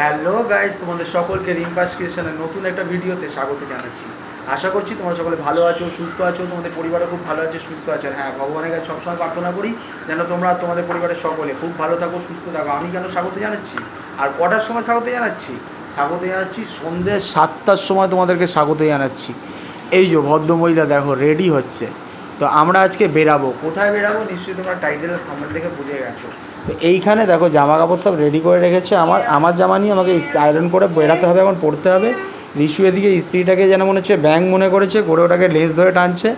Hello guys তোমাদের সকলকে রিম্পাস ক্রিয়েশনের নতুন একটা ভিডিওতে স্বাগত জানাচ্ছি। আশা করছি তোমরা সকলে ভালো আছো, সুস্থ আছো, তোমাদের পরিবারও খুব ভালো আছে, সুস্থ আছে। হ্যাঁ ভগবানের কাছে সবসময় প্রার্থনা করি যেন তোমরা তোমাদের পরিবারের সকলে খুব ভালো থাকো, সুস্থ থাকো। আমি কেন স্বাগত জানাচ্ছি? আর কটার সময় স্বাগত জানাচ্ছি? স্বাগত জানাচ্ছি সন্ধ্যে সাতটার সময় তোমাদেরকে স্বাগত জানাচ্ছি। এই যে ভদ্রমহিলা দেখো রেডি হচ্ছে। তো আমরা আজকে বেরাবো। কোথায় বেরাবো? নিশ্চয়ই তোমরা টাইটেল সামনে থেকে বুঝে গেছো। তো এইখানে দেখো জামা কাপড় সব রেডি করে রেখেছে। আমার আমার জামা নিয়ে আমাকে আয়রন করে বেরাতে হবে, এখন পড়তে হবে। রিশু এদিকে স্ত্রীটাকে যেন মনে হচ্ছে ব্যাং মনে করেছে, করে ওটাকে লেস ধরে টানছে।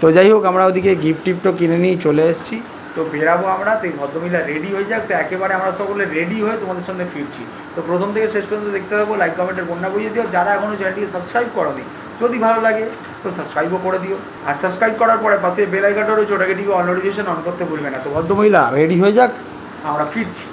তো যাই হোক, আমরা ওদিকে গিফট টিফটও কিনে নিয়ে চলে এসেছি। তো বেরাবো আমরা, তো এই ভদ্রমহিলা রেডি হয়ে যাক, তো একেবারে আমরা সকলে রেডি হয়ে তোমাদের সামনে ফিরছি। তো প্রথম থেকে শেষ পর্যন্ত দেখতে থাকব লাইক কমেন্টের বন্যা বুঝিয়ে দিও। যারা এখনও চ্যানেলটিকে সাবস্ক্রাইব করোনি, যদি ভালো লাগে, তো সাবস্ক্রাইবও করে দিও। আর সাবস্ক্রাইব করার পরে পাশে বেল আইকনটা রয়েছে, ওটাকে টিভি অন নোটিফিকেশন অন করতে ভুলবে না। তো ভদ্রমহিলা রেডি হয়ে যাক, আমরা ফিরছি।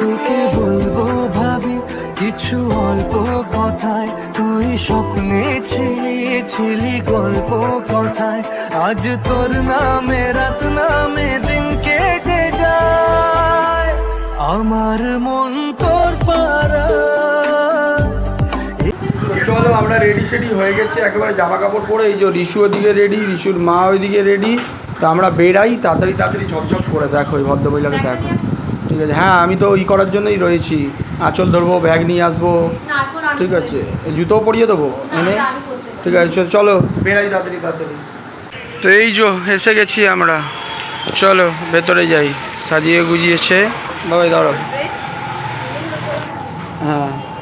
তোকে বলব ভাবি, কিছু অল্প কথায়, তুই স্বপ্নে ছিলি ছিলি গল্প কথায়। আজ তোর নামে রাত নামে রেডি সেডি হয়ে গেছে একেবারে জামা কাপড় পরে এই যে রিশু ওদিকে রেডি রিশুর মা ওইদিকে রেডি তো আমরা বেরাই তাড়াতাড়ি তাড়াতাড়ি ঝকঝক করে দেখো ওই ভদ্রমহিলাকে দেখো। ঠিক আছে হ্যাঁ আমি তো ওই করার জন্যই রয়েছি। আঁচল ধরবো ব্যাগ নিয়ে আসব। ঠিক আছে জুতোও পরিয়ে দেবো এনে। ঠিক আছে চ- চলো। বেরাই তাড়াতাড়ি তাড়াতাড়ি। তো এই যো এসে গেছি আমরা। চলো ভেতরে যাই। সাজিয়ে গুজিয়েছে। বাবাই দাঁড়াও। হ্যাঁ।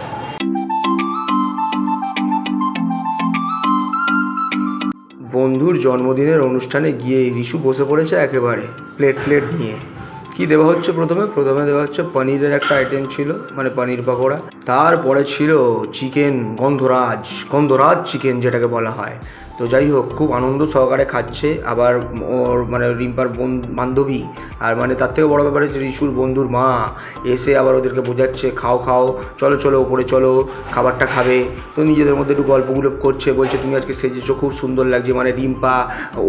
বন্ধুর জন্মদিনের অনুষ্ঠানে গিয়ে রিশু বসে পড়েছে একেবারে, প্লেট প্লেট নিয়ে। কি দেওয়া হচ্ছে প্রথমে? প্রথমে দেওয়া হচ্ছে পনিরের একটা আইটেম ছিল মানে পনির পাকোড়া। তারপরে ছিল চিকেন গন্ধরাজ গন্ধরাজ চিকেন যেটাকে বলা হয়। তো যাই হোক, খুব আনন্দ সহকারে খাচ্ছে। আবার ওর মানে রিম্পার বোন বান্ধবী, আর মানে তার থেকেও বড় ব্যাপার হচ্ছে রিশুর বন্ধুর মা এসে আবার ওদেরকে বোঝাচ্ছে, খাও খাও, চলো চলো ওপরে চলো, খাবারটা খাবে। তো নিজেদের মধ্যে একটু গল্পগুলো করছে, বলছে, তুমি আজকে সেজেছো, খুব সুন্দর লাগছে। মানে রিম্পা,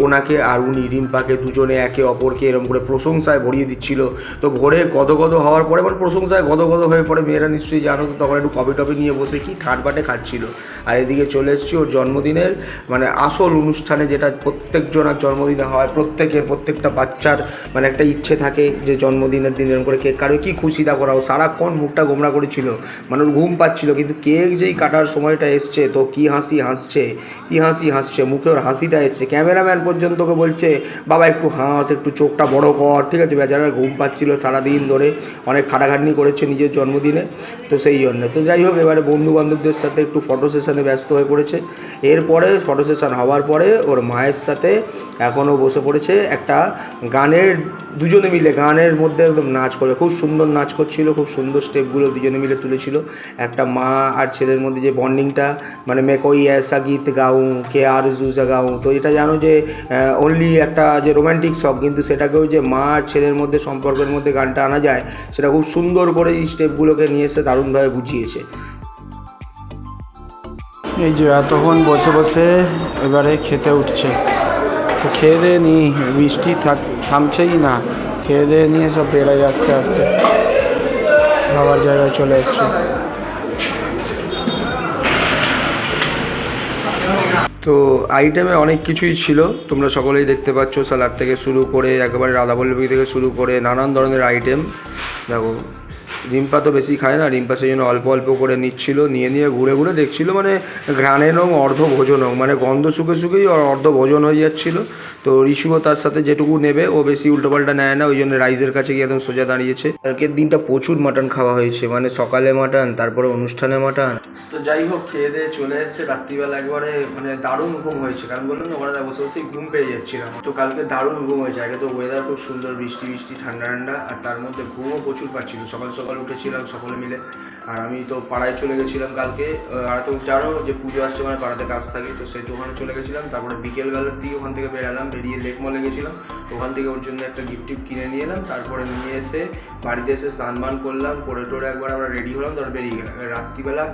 ওনাকে আর উনি, রিম্পাকে দুজনে একে অপরকে এরকম করে প্রশংসায় ভরিয়ে দিচ্ছিল। তো ভোরে গদগদ হওয়ার পরে মানে প্রশংসায় গদগদ হয়ে পড়ে। মেয়েরা নিশ্চয়ই জানো তো, তখন একটু কবে টবে নিয়ে বসে কি ঠাটবাটে খাচ্ছিল। আর এদিকে চলে এসেছি ওর জন্মদিনের মানে আসল অনুষ্ঠানে যেটা প্রত্যেকজনের জন্মদিনে হয়, প্রত্যেকের, প্রত্যেকটা বাচ্চার মানে একটা ইচ্ছে থাকে যে জন্মদিনের দিন এরকম করে কেক কাটবে। কী খুশি দেখো ওরাও সারাক্ষণ মুখটা গোমরা করেছিল মানে ওর ঘুম পাচ্ছিল, কিন্তু কেক যেই কাটার সময়টা এসছে, তো কি হাসি হাসছে, কি হাসি হাসছে, মুখে ওর হাসিটা এসছে। ক্যামেরাম্যান পর্যন্ত ওকে বলছে, বাবা, একটু হাস, একটু চোখটা বড় কর। ঠিক আছে বেচারা ঘুম পাচ্ছিল সারাদিন ধরে, অনেক খাটাখাটনি করেছে নিজের জন্মদিনে, তো সেই জন্য। তো যাই হোক, এবারে বন্ধু বান্ধবদের সাথে একটু ফটো সেশনে ব্যস্ত হয়ে পড়েছে। এরপরে ফটো সেশন হওয়ার পরে ওর মায়ের সাথে এখনও বসে পড়েছে একটা গানের দুজনে মিলে, গানের মধ্যে একদম নাচ করে, খুব সুন্দর নাচ করছিল, খুব সুন্দর স্টেপগুলো দুজনে মিলে তুলেছিল। একটা মা আর ছেলের মধ্যে যে বন্ডিংটা মানে মে কই ऐसा গীত গাউ কে আর জুজা গাউ তো এটা জানো যে অনলি একটা যে রোমান্টিক সং কিন্তু সেটাকেও যে মা আর ছেলের মধ্যে, সম্পর্কের মধ্যে গানটা আনা যায়, সেটা খুব সুন্দর করে এই স্টেপগুলোকে নিয়ে এসে দারুণভাবে বুঝিয়েছে। এই যে এতক্ষণ বসে বসে এবারে খেতে উঠছে। তো খেয়ে দিয়ে নি, বৃষ্টি থামছেই না। খেয়ে দিয়ে নিয়ে সব বেড়াই আস্তে আস্তে। খাবার জায়গায় চলে এসছে। তো আইটেমে অনেক কিছুই ছিল। তোমরা সকলেই দেখতে পাচ্ছ স্যালাড থেকে শুরু করে একেবারে রাধাবল্লভী থেকে শুরু করে নানান ধরনের আইটেম দেখো রিম্পা তো বেশি খায় না, রিম্পা সেই জন্য অল্প অল্প করে নিচ্ছিল, নিয়ে নিয়ে ঘুরে ঘুরে দেখছিল মানে ঘ্রাণের রং, অর্ধ ভোজন হোক মানে গন্ধ শুকে শুকেই ওর অর্ধ ভোজন হয়ে যাচ্ছিল। তো রিশুও তার সাথে যেটুকু নেবে, ও বেশি উল্টোপাল্টা নেয় না, ওই জন্য রাইজের কাছে গিয়ে একদম সোজা দাঁড়িয়েছে। কালকের দিনটা প্রচুর মাটন খাওয়া হয়েছে মানে সকালে মাটন, তারপরে অনুষ্ঠানে মাটন। তো যাই হোক, খেয়ে দিয়ে চলে এসেছে, রাত্রিবেলা একবারে মানে দারুণ ঘুম হয়েছে, কারণ বললাম না ওখানে বসে বসে ঘুম পেয়ে যাচ্ছিলাম তো কালকে দারুণ ঘুম হয়েছে, আগে তো ওয়েদার খুব সুন্দর, বৃষ্টি বৃষ্টি, ঠান্ডা ঠান্ডা, আর তার মধ্যে ঘুমও প্রচুর পাচ্ছিল, সকাল সকাল উঠেছিলাম, সকলে মিলে। আর আমি তো পাড়ায় চলে গেছিলাম কালকে। আর তো জানো যে পুজো আসছে মানে পাড়াতে কাজ থাকে, তো সেই ওখানে চলে গেছিলাম। তারপরে বিকেলবেলার দিকে ওখান থেকে বেরালাম, বেরিয়ে লেক মলে গেছিলাম। ওখান থেকে ওর জন্য একটা গিফট টিপ কিনে নিয়ে এলাম। তারপরে নিয়ে এসে বাড়িতে এসে স্নান বান করলাম। পরে টোরে একবার আমরা রেডি হলাম, তারপর বেরিয়ে গেলাম। রাত্রিবেলা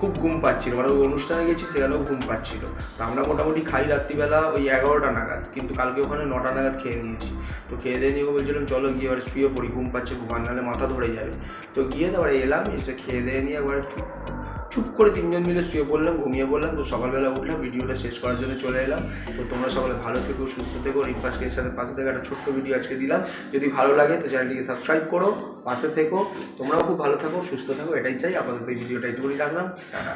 খুব ঘুম পাচ্ছিল। মানে ওই অনুষ্ঠানে গেছি সেখানেও ঘুম পাচ্ছিল। তো আমরা মোটামুটি খাই রাত্রিবেলা ওই এগারোটা নাগাদ। কিন্তু কালকে ওখানে নটা নাগাদ খেয়ে নিয়েছি। তো খেয়ে দিয়ে নিয়ে বলছিলাম, চলো গিয়ে এবার শুয়ে পড়ি, ঘুম পাচ্ছে ঘুমান নাহলে মাথা ধরে যাবে। তো গিয়ে তারপরে এলাম, এসে খেয়ে দিয়ে নিয়ে একবার চুপ করে তিনজন মিলে শুয়ে পড়লাম, ঘুমিয়ে পড়লাম। তো সকালবেলা উঠলাম ভিডিওটা শেষ করার জন্য চলে এলাম। তো তোমরা সকালে ভালো থেকো, সুস্থ থেকো। রিফাসকে সাথে পাশে থেকে একটা ছোট্ট ভিডিও আজকে দিলাম। যদি ভালো লাগে তো চ্যানেলটিকে সাবস্ক্রাইব করো, পাশে থেকো। তোমরাও খুব ভালো থাকো, সুস্থ থাকো। এটাই চাই। আপাতত এই ভিডিওটা একটুকুনি রাখলাম। টাটা।